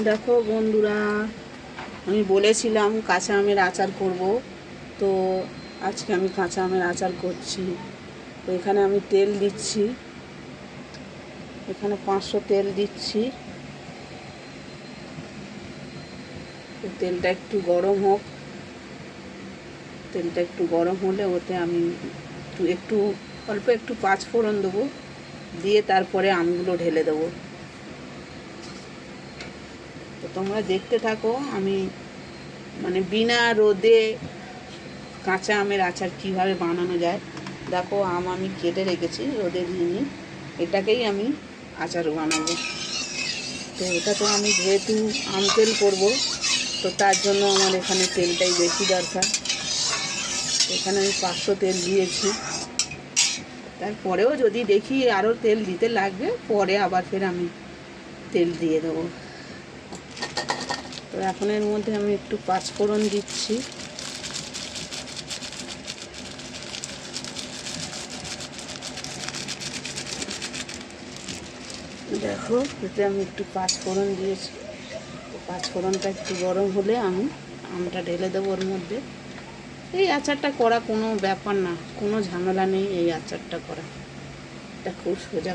দেখো বন্ধুরা, আমি বলেছিলাম কাঁচা আমের আচার করব, তো আজকে আমি কাঁচা আমের আচার করছি। তো এখানে আমি তেল দিচ্ছি, এখানে পাঁচশো তেল দিচ্ছি। তেলটা একটু গরম হোক, তেলটা একটু গরম হলে ওতে আমি একটু একটু, অল্প একটু পাঁচ ফোড়ন দেবো, দিয়ে তারপরে আমগুলো ঢেলে দেবো। তোমরা দেখতে থাকো, আমি মানে বিনা রোদে কাঁচা আমের আচার কীভাবে বানানো যায়। দেখো, আম আমি কেটে রেখেছি রোদে দিইনি এটাকেই আমি আচার বানাবো। তো এটা তো আমি যেহেতু আম তেল করব, তো তার জন্য আমার এখানে তেলটাই বেশি দরকার। এখানে আমি পাঁচশো তেল দিয়েছি। তারপরেও যদি দেখি আরও তেল দিতে লাগবে, পরে আবার ফের আমি তেল দিয়ে দেবো। তো এখন এর মধ্যে আমি একটু পাঁচফোড়ন দিচ্ছি। দেখো, এতে আমি একটু পাঁচফোড়ন দিয়েছি। পাঁচফোড়নটা একটু গরম হলে আমি আমটা ঢেলে দেবো ওর মধ্যে। এই আচারটা করা কোনো ব্যাপার না, কোনো ঝামেলা নেই এই আচারটা করা। এটা খুব সোজা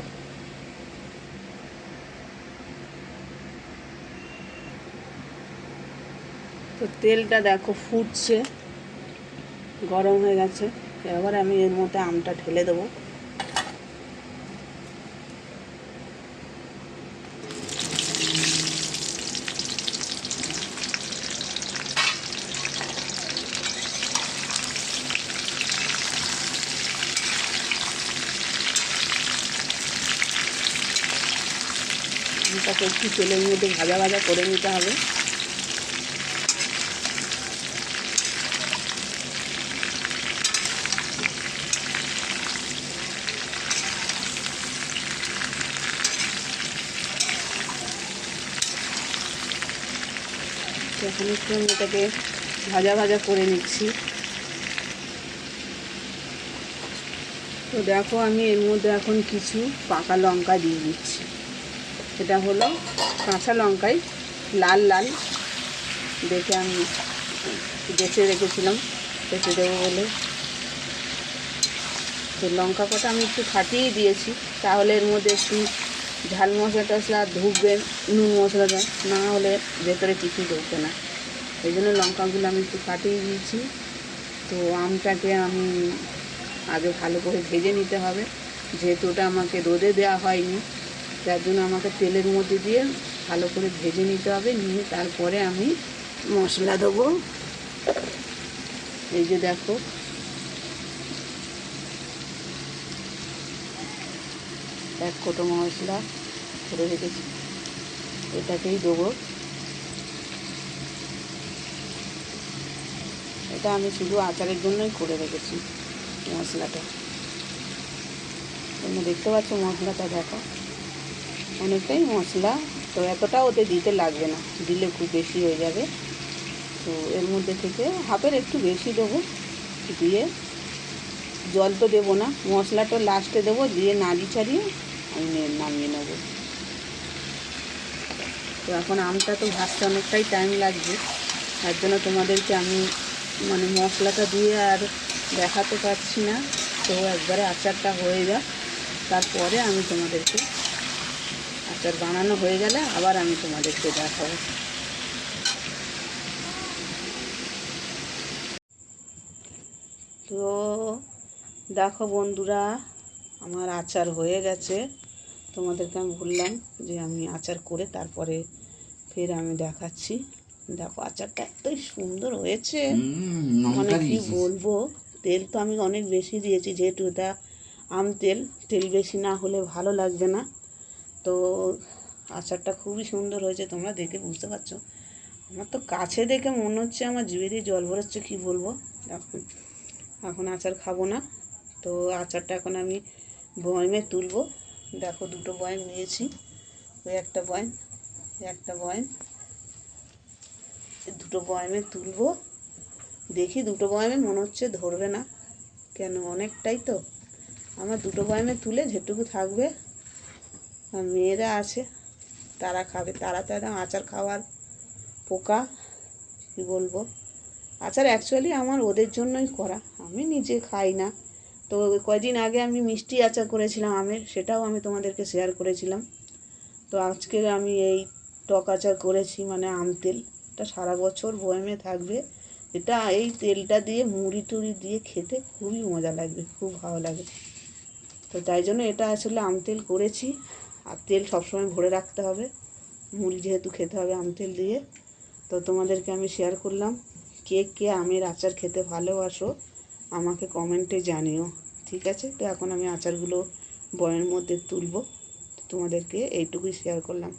তো তেলটা দেখো ফুটছে, গরম হয়ে গেছে। এবার আমি এর মধ্যে আমটা ঢেলে দেবো। আমটাকে একটু তেলের মধ্যে ভাজা ভাজা করে নিতে হবে। এখন একটু আমি এটাকে ভাজা ভাজা করে নিচ্ছি। তো দেখো, আমি এর মধ্যে এখন কিছু পাকা লঙ্কা দিয়ে দিচ্ছি। এটা হলো কাঁচা লঙ্কাই লাল লাল দেখে আমি বেছে রেখেছিলাম, বেছে দেবো বলে। তো লঙ্কা কটা আমি একটু ফাটিয়ে দিয়েছি, তাহলে এর মধ্যে একটু ঝাল মশলা টশলা ঢুকবে নুন মশলাটা, না হলে ভেতরে কিছু ঢুকবে না। এই জন্য লঙ্কাগুলো আমি একটু কাটিয়ে দিয়েছি। তো আমটাকে আমি আগে ভালো করে ভেজে নিতে হবে। যেহেতু ওটা আমাকে রোদে দেওয়া হয়নি, যার জন্য আমাকে তেলের মধ্যে দিয়ে ভালো করে ভেজে নিতে হবে। নিয়ে তারপরে আমি মশলা দেবো। এই যে দেখো এক কোটো মশলা করে রেখেছি। এটাকেই দেবো। এটা আমি শুধু আচারের জন্যই করে রেখেছি মশলাটা। তোমরা দেখতে পাচ্ছ মশলাটা দেখো। অনেকটাই মশলা, তো এতটা ওতে দিতে লাগবে না। দিলে খুব বেশি হয়ে যাবে। তো এর মধ্যে থেকে হাফের একটু বেশি দেবো। দিয়ে জল তো দেবো না। মশলাটা লাস্টে দেবো। দিয়ে নাড়ি ছাড়িয়ে আমি নামিয়ে নেব। তো এখন আমটা তো ভাজতে অনেকটাই টাইম লাগবে। তার জন্য তোমাদেরকে আমি মানে মশলাটা দিয়ে আর দেখাতে পারছি না। তো একবারে আচারটা হয়ে যাক। তারপরে আমি তোমাদেরকে আচার বানানো হয়ে গেলে আবার আমি তোমাদেরকে দেখাবো। তো দেখো বন্ধুরা, আমার আচার হয়ে গেছে। তোমাদেরকে আমি বললাম যে আমি আচার করে তারপরে ফের আমি দেখাচ্ছি। দেখো আচারটা এতই সুন্দর হয়েছে। মানে কি বলব তেল তো আমি অনেক বেশি দিয়েছি যেহেতু এটা আম তেল তেল বেশি না হলে ভালো লাগবে না। তো আচারটা খুবই সুন্দর হয়েছে তোমরা দেখে বুঝতে পারছ। আমার তো কাছে দেখে মনে হচ্ছে আমার জিভে দিয়ে জল বেরোচ্ছে কী বলব? এখন এখন আচার খাব না। তো আচারটা এখন আমি বয়মে তুলবো। দেখো দুটো বয়ম নিয়েছি। ওই একটা বয়ম একটা বয়ম দুটো বয়মে তুলবো। দেখি দুটো বয়ামে মনে হচ্ছে ধরবে না। কেন, অনেকটাই তো। আমার দুটো বয়ামে তুলে যেটুকু থাকবে আর মেয়েরা আছে, তারা খাবে। তারা তো একদম আচার খাওয়ার পোকা, কী বলব? আচার অ্যাকচুয়ালি আমার ওদের জন্যই করা। আমি নিজে খাই না। তো কয়দিন আগে আমি মিষ্টি আচার করেছিলাম আমের, সেটাও আমি তোমাদেরকে শেয়ার করেছিলাম। তো আজকে আমি এই টক আচার করেছি মানে আম তেল। এটা সারা বছর বয়মে থাকবে। এটা এই তেলটা দিয়ে, মুড়ি টুড়ি দিয়ে খেতে খুবই মজা লাগবে, খুব ভালো লাগে। তো তাই জন্য এটা আসলে আম তেল করেছি। আর তেল সবসময় ভরে রাখতে হবে। মুড়ি যেহেতু খেতে হবে আম তেল দিয়ে। তো তোমাদেরকে আমি শেয়ার করলাম, কে কে আমের আচার খেতে ভালোবাসো। আমাকে কমেন্টে জানিও, ঠিক আছে? তো এখন আমি আচারগুলো বয়ের মধ্যে তুলবো। তোমাদেরকে এইটুকুই শেয়ার করলাম।